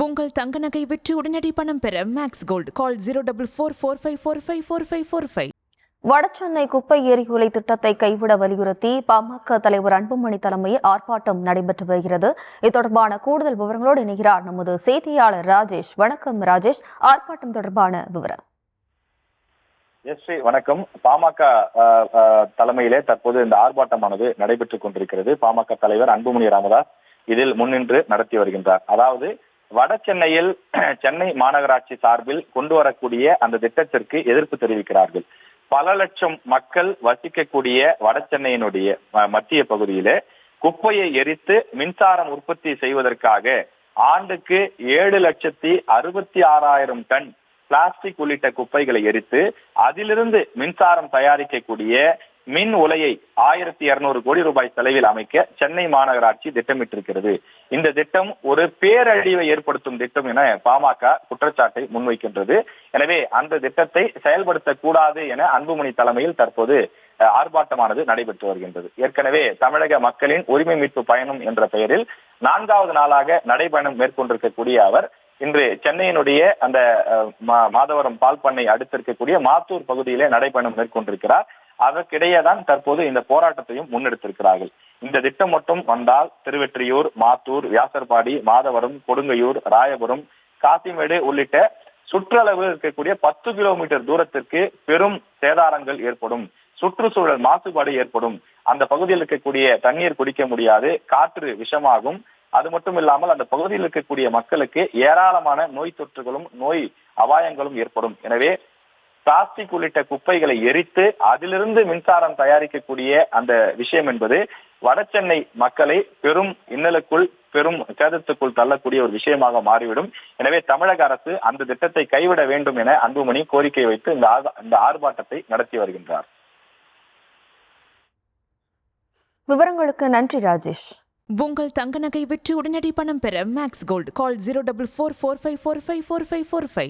உங்கள் தங்க நகை விற்று உடனடி பணம் பெற Max Gold call zero double four four five four five four five four five Vadachennai குப்பை எரிகுலை திட்டத்தை கைவிட வலியுறுத்தி பாமக தலைவர் அன்புமணி தலைமையில் ஆர்ப்பாட்டம் நடைபெற்று வருகிறது. இது தொடர்பான கூடுதல் விவரங்களோடு இணைகிறார் நமது செய்தியாளர் ராஜேஷ். வணக்கம் ராஜேஷ். ஆர்ப்பாட்டம் தொடர்பான விவரம். எஸ் ஸ்ரீ வணக்கம். பாமக தலைமையிலே தற்போது இந்த ஆர்ப்பாட்டமானது நடைபெற்றுக் கொண்டிருக்கிறது. பாமக தலைவர் அன்புமணி ராமதாஸ் இதில் முன்னின்று நடத்தி வருகின்றார். அதாவது வட சென்னையில் சென்னை மாநகராட்சி சார்பில் கொண்டு வரக்கூடிய அந்த திட்டத்திற்கு எதிர்ப்பு தெரிவிக்கிறார்கள். பல லட்சம் மக்கள் வசிக்கக்கூடிய வட சென்னையினுடைய மத்திய பகுதியிலே குப்பையை எரித்து மின்சாரம் உற்பத்தி செய்வதற்காக ஆண்டுக்கு ஏழு லட்சத்தி அறுபத்தி ஆறாயிரம் டன் பிளாஸ்டிக் உள்ளிட்ட குப்பைகளை எரித்து அதிலிருந்து மின்சாரம் தயாரிக்கக்கூடிய மின் உலையை ஆயிரத்தி இருநூறு கோடி ரூபாய் செலவில் அமைக்க சென்னை மாநகராட்சி திட்டமிட்டிருக்கிறது. இந்த திட்டம் ஒரு பேரழிவை ஏற்படுத்தும் திட்டம் என பாமக குற்றச்சாட்டை முன்வைக்கின்றது. எனவே அந்த திட்டத்தை செயல்படுத்தக்கூடாது என அன்புமணி தலைமையில் தற்போது ஆர்ப்பாட்டமானது நடைபெற்று வருகின்றது. ஏற்கனவே தமிழக மக்களின் உரிமை மீட்பு பயணம் என்ற பெயரில் நான்காவது நாளாக நடைபயணம் மேற்கொண்டிருக்கக்கூடிய அவர் இன்று சென்னையினுடைய அந்த மா- மாதவரம் பால் பண்ணை அடுத்திருக்கக்கூடிய மாத்தூர் பகுதியிலே நடைபயணம் மேற்கொண்டிருக்கிறார். அதற்கிடையே தான் தற்போது இந்த போராட்டத்தையும் முன்னெடுத்திருக்கிறார்கள். இந்த திட்டம் மட்டும் வந்தால் திருவெற்றியூர் மாத்தூர் வியாசர்பாடி மாதவரம் கொடுங்கையூர் ராயபுரம் காசிமேடு உள்ளிட்ட சுற்றளவு இருக்கக்கூடிய பத்து கிலோமீட்டர் தூரத்திற்கு பெரும் சேதாரங்கள் ஏற்படும். சுற்றுச்சூழல் மாசுபாடு ஏற்படும். அந்த பகுதியில் இருக்கக்கூடிய தண்ணீர் குடிக்க முடியாது. காற்று விஷமாகும். அது மட்டும் இல்லாமல் அந்த பகுதியில் இருக்கக்கூடிய மக்களுக்கு ஏராளமான நோய் தொற்றுகளும் நோய் அபாயங்களும் ஏற்படும். எனவே பிளாஸ்டிக் உள்ளிட்ட குப்பைகளை எரித்து அதிலிருந்து மின்சாரம் தயாரிக்கக்கூடிய அந்த விஷயம் என்பது வடசென்னை மக்களை பெரும் இன்னலுக்குள் பெரும் சேதத்துக்குள் தள்ளக்கூடிய ஒரு விஷயமாக மாறிவிடும். எனவே தமிழக அரசு அந்த திட்டத்தை கைவிட வேண்டும் என அன்புமணி கோரிக்கை வைத்து இந்த இந்த ஆர்ப்பாட்டத்தை நடத்தி வருகின்றார். விவரங்களுக்கு நன்றி ராஜேஷ். உங்கள் தங்க நகை விற்று உடனடி பணம் பெற Max Gold call zero double four four five four five four five four five